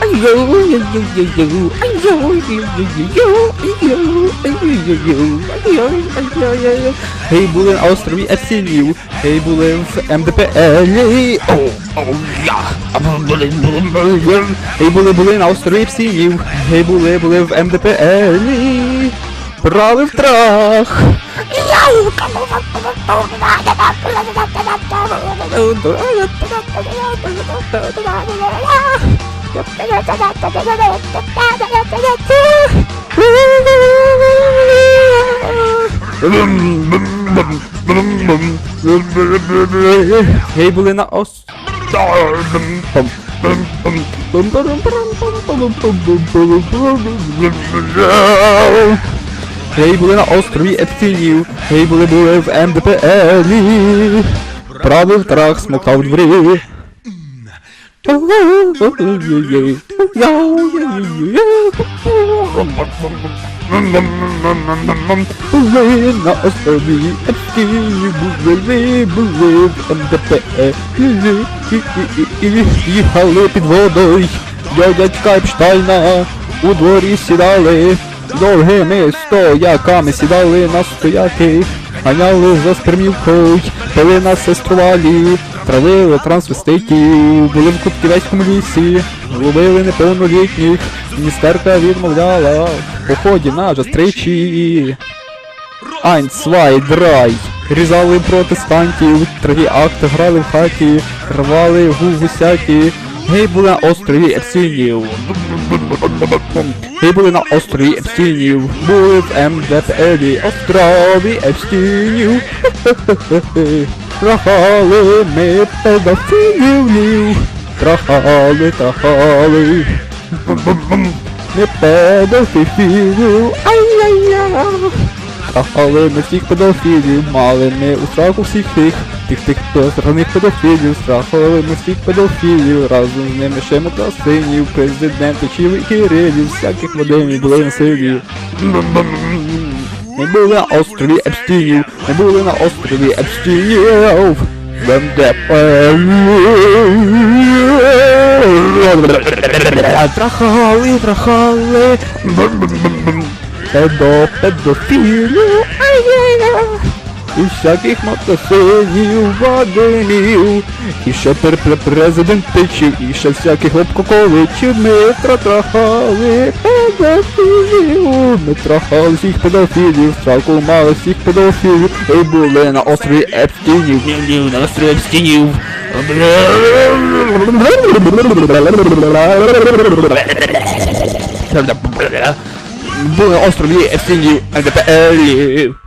Ai dụ, ai dụ, ai dụ, ai Гей, були на острові Епсінів. Гей, були в МДПЛ. Оу, оу, я. Гей, були, були на острові Епсінів. Гей, були, були в МДПЛ. Правив трах. Гей, були на ос... Гей, були на острові Епсінів. Гей, були, були в МДПЛ. Правив трах, смоктав дворі. Були на острові Епсінів, були, були в МДПЛ. Їхали під водою, дядячка Епштайна, у дворі сідали, довгими стояками сідали на стояки, ганяли за спермівкою, пили на сеструвалі, травили трансвеститів, були в Кутківецькому лісі, ловили неповнолітніх, міністерка відмовляла, в поході на жастричі. Айн, свай, драй. Різали протестантів, трагі акти грали в хаті, рвали гугусяті. Гей були на острові Епсінів. Гей були на острові Епстінів. Були в МДПЛі острові Епстінів. Трахали ми педофілів. Трахали, трахали. Ми педофілів. Ай-яй-яй. Трахали ми всіх педофілів, мали ми у страху всіх тих, тих тих посраних педофілів, страхали ми всіх педофілів, разом з ними ще метасинів, президентичів і кирилів, всяких модемів були на селі. Ми були на острові Епстінів, ми були на острові Епстінів. Трахали, трахали. Педо, педофілів, ай-яй-яй. І всяких мотосинів, вадимів, і ще президентичів, і ще всяких обкоковичів ми протрахали педофілів. Ми трахали всіх педофілів, страху мали всіх педофілів, і були на острові Епстінів, на острові Епстінів. Були на острові Епстінів, НДПЛів.